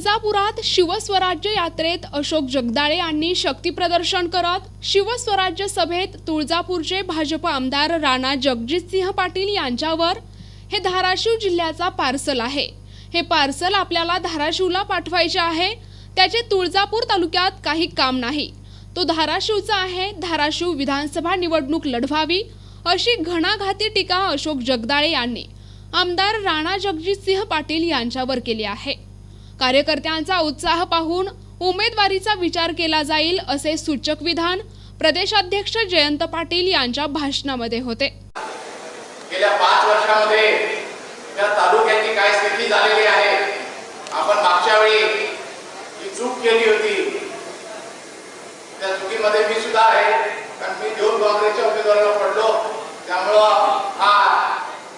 तुळजापुरात शिवस्वराज्य यात्रेत अशोक जगदाळे यांनी शक्तीप्रदर्शन करत शिवस्वराज्य सभेत तुळजापूरचे भाजप आमदार राणा जगजितसिंह पाटील यांच्यावर हे धाराशिव जिल्ह्याचा पार्सल आहे. हे पार्सल आपल्याला धाराशिवला पाठवायचे आहे. त्याचे तुळजापूर तालुक्यात काही काम नाही. तो धाराशिवचा आहे. धाराशिव विधानसभा निवडणूक लढवावी अशी घणाघाती टीका अशोक जगदाळे यांनी आमदार राणा जगजितसिंह पाटील यांच्यावर केली आहे. कार्यकर्त्यांचा उत्साह पाहून उमेदवारीचा विचार केला जाईल असे सूचक विधान प्रदेशाध्यक्ष जयंत पाटील यांच्या भाषणामध्ये होते. गेल्या पाच वर्षामध्ये या तालुक्याची काय स्थिती झालेली आहे? आपण मागच्या वेळी जी चूक केली होती. त्या चुकीमध्ये मी सुद्धा आहे कारण मी देऊन काँग्रेसच्या उमेदवाराला पडलो. त्यामुळं हा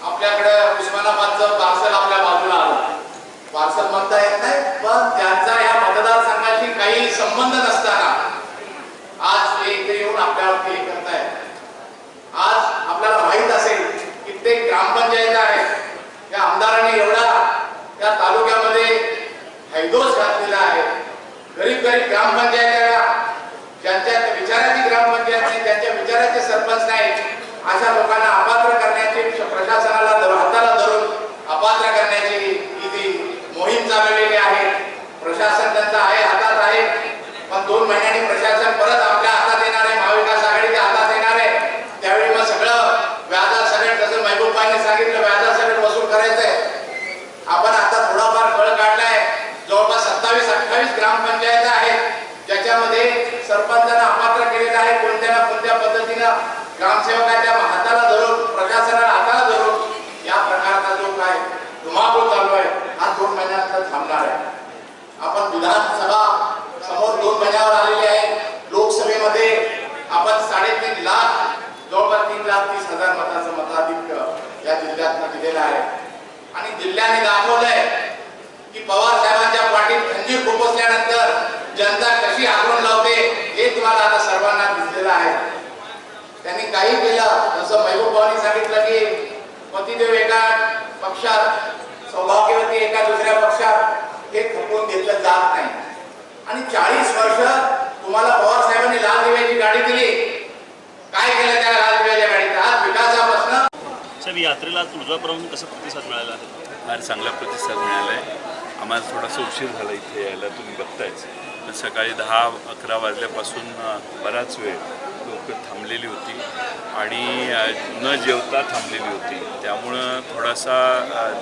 आपल्याकडं उस्मानाबादचं पार्सल आपल्या बाजूला आलं पार्सल म्हणता येत नाही पण त्यांचा या मतदारसंघाशी काही संबंध नसताना आज ते इथे येऊन आपल्यावरती हे करतायत. आज आपल्याला माहीत असेल कित्येक ग्रामपंचायत आहे. त्या आमदारांनी एवढा त्या तालुक्यामध्ये हैदोस घातलेला आहे. गरीब गरीब ग्रामपंचायत ज्यांच्या विचाराची ग्रामपंचायत नाही त्यांच्या विचाराचे सरपंच नाही अशा लोकांना अपात्र करण्याची प्रशासनाला धर- हाताला धरून अपात्र करण्याची ही ती मोहीम चालवलेली आहे प्रशासन त्यांचं आहे हातात आहे पण दोन महिन्यांनी प्रशासन परत आपल्या हातात येणार आहे महाविकास आघाडीच्या हातात येणार आहे त्यावेळी मग सगळं व्याजा सगळं जसं महबूबाने सांगितलं व्याजा सगळं वसूल करायचंय आपण आता थोडाफार कळ काढलाय जवळपास सत्तावीस अठ्ठावीस ग्रामपंचायत आहेत ज्याच्यामध्ये सरपंचांना अपात्र केलेलं आहे कोणत्या ना कोणत्या पद्धतीनं ग्रामसेवकाच्या हाताला धरून प्रशासनाला हाताला धरून या प्रकारचा जो काय धुमाकूळ चालू आहे हा दोन महिन्यानंतर थांबणार आहे. आपण विधानसभा समोर दोन महिन्यावर आलेली आहे. लोकसभेमध्ये आपण साडेतीन लाख जवळपास तीन लाख तीस हजार मताचं मताधिक्य या जिल्ह्यात दिलेलं आहे. आणि जिल्ह्याने दाखवलंय की पवार साहेबांच्या पाठीत खंजीर खुपसल्यानंतर जनता काही केलं जसं महबूब भाऊनी सांगितलं की पतिदेव एका पक्षात सौभाग्यवती एका दुसऱ्या पक्षात हे खपवून घेतलं जात नाही. आणि चाळीस वर्ष तुम्हाला पवार साहेबांनी लाल दिव्याची गाडी दिली. काय केलं त्या लाल दिव्याच्या गाडीत? आज विकासापासून साहेब यात्रेला तुळजापुराहून कसा प्रतिसाद मिळाला? आहे फार चांगला प्रतिसाद मिळाला आहे आम्हाला थोडासा उशीर झाला इथे यायला तुम्ही बघतायच. सकाळी दहा अकरा वाजल्यापासून बराच वेळ लोक थांबलेली होती आणि न जेवता थांबलेली होती. त्यामुळं थोडासा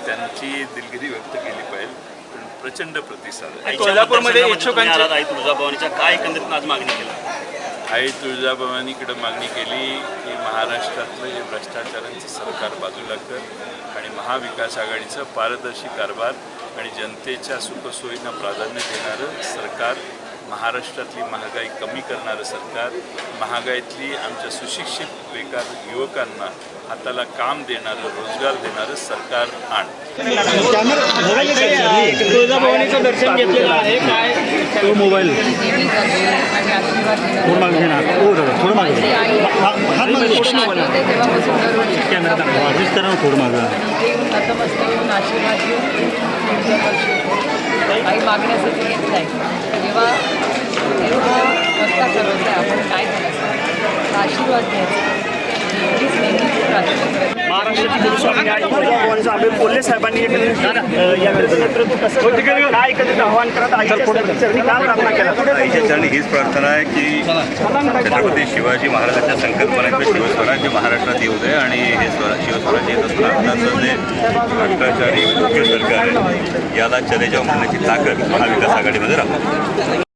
त्यांची दिलगिरी व्यक्त केली पाहिजे. पण प्रचंड प्रतिसाद आहे. कोल्हापूरमध्ये आई तुळजाभवानीच्या काय एकंदरीत आज मागणी केली? आई तुळजाभवानीकडे मागणी केली की महाराष्ट्रातलं हे भ्रष्टाचारांचं सरकार बाजूला कर आणि महाविकास आघाडीचं पारदर्शी कारभार आणि जनतेच्या सुखसोयींना प्राधान्य देणारं सरकार महाराष्ट्रातली महागाई कमी करणारं सरकार महागाईतली आमच्या सुशिक्षित बेकार युवकांना हाताला काम देणारं रोजगार देणारं सरकार आण. तुळजाभवानीचं दर्शन घेतलेलं आहे. काय तो मोबाईल. थोडं मागे घे हो दादा थोडं मागे हात मागे थोडं मोबाईल कॅमेरा दाखवा. करा थोडं मागं. काही मागण्यासाठी येत नाही जेव्हा तेव्हा पत्ता आहे आपण काय करायचं. आशीर्वाद घ्यायचा एवढीच नेहमी प्रार्थना करायची महाराष्ट्राची गुरुस्वामी आंबे कोल्हे साहेबांनी नेतृत्व कसं काय एकत्रित आव्हान करत आईच्या काय प्रार्थना केला आईच्या चरणी हीच प्रार्थना आहे की छत्रपती शिवाजी महाराजांच्या संकल्पनेचं शिवस्वराज्य महाराष्ट्रात येऊ दे आणि हे स्वर शिवस्वराज्य येत असताना आताचं जे भ्रष्टाचारी योग्य सरकार आहे याला चले जाऊ म्हणण्याची ताकद महाविकास आघाडीमध्ये राहतो